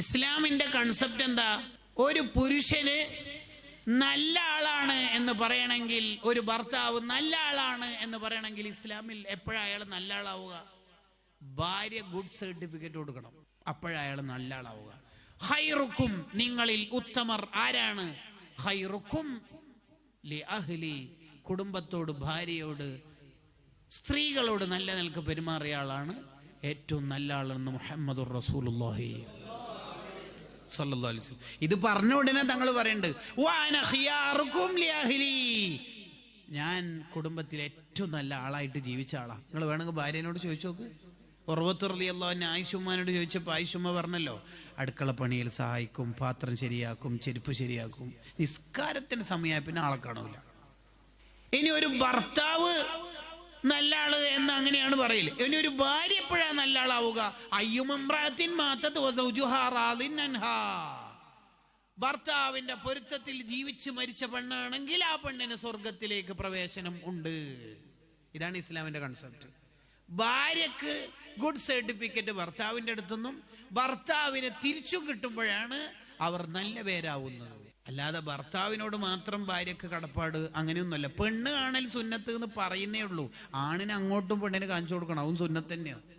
ഇസ്ലാമിന്റെ കൺസെപ്റ്റ് എന്താ? ഒരു പുരുഷന് നല്ല ആളാണ് എന്ന് പറയണമെങ്കിൽ ഒരു ഭർത്താവ് നല്ല ആളാണ് എന്ന് പറയണമെങ്കിൽ ഇസ്ലാമിൽ എപ്പോഴാ അയാൾ നല്ല ആളാവുക? ഭാര്യ ഗുഡ് സർട്ടിഫിക്കറ്റ് കൊടുക്കണം. അപ്പോഴയാൾ നല്ല ആളാവുക. ഹൈറുക്കും നിങ്ങളിൽ ഉത്തമർ ആരാണ്? ഹൈറുക്കും അഹ്ലി കുടുംബത്തോട് ഭാര്യയോട് സ്ത്രീകളോട് നല്ല നിലയ്ക്ക് പെരുമാറിയ ആളാണ് ഏറ്റവും നല്ല ആളെന്ന് മുഹമ്മദ് റസൂലുള്ളാഹി. സല്ലല്ലാഹു അലൈഹി. ഇത് പറഞ്ഞ ഉടനെ തങ്ങൾ പറയുന്നുണ്ട് "വഅന ഖിയാറുക്കും ലി ഞാൻ കുടുംബത്തിൽ ഏറ്റവും നല്ല ആളായിട്ട് ജീവിച്ച ആളാണ് നിങ്ങൾ വേണമെങ്കിൽ ഭാര്യനോട് ചോദിച്ചു നോക്ക്. ഉറവത്തുറലിയല്ലോ എന്നെ ആയിഷുമ്മാനോട് ചോദിച്ചപ്പോൾ ആയിഷുമ്മ പറഞ്ഞല്ലോ അടുക്കള പണിയിൽ സഹായിക്കും പാത്രം ശരിയാക്കും ചെരുപ്പ് ശരിയാക്കും നിസ്കാരത്തിന് സമയമായി പിന്നെ ആളെ കാണൂല. ഇനി ഒരു ഭർത്താവ് നല്ല ആൾ എന്ന് അങ്ങനെയാണ് പറയൽ. ഇനി ഒരു ഭാര്യ എപ്പോഴാ നല്ല ആളാവുക ഭർത്താവിന്റെ പൊരുത്തത്തിൽ ജീവിച്ച് മരിച്ച പെണ്ണാണെങ്കിൽ ആ പെണ്ണിന് സ്വർഗത്തിലേക്ക് പ്രവേശനം ഉണ്ട്. ഇതാണ് ഇസ്ലാമിന്റെ കൺസെപ്റ്റ് ഭാര്യക്ക് ഗുഡ് സർട്ടിഫിക്കറ്റ് ഭർത്താവിന്റെ അടുത്തുനിന്നും ഭർത്താവിനെ തിരിച്ചു കിട്ടുമ്പോഴാണ് അവർ നല്ല പേരാവുന്നത്. അല്ലാതെ ഭർത്താവിനോട് മാത്രം ഭാര്യക്ക് കടപ്പാട് അങ്ങനെയൊന്നുമല്ല. പെണ്ണ് കാണൽ സുന്നത്ത് എന്ന് പറയുന്നേ ഉള്ളൂ. ആണിനെ അങ്ങോട്ടും പെണ്ണിന് കാണിച്ചു കൊടുക്കണം. അതും സുന്നത്ത് തന്നെയാണ്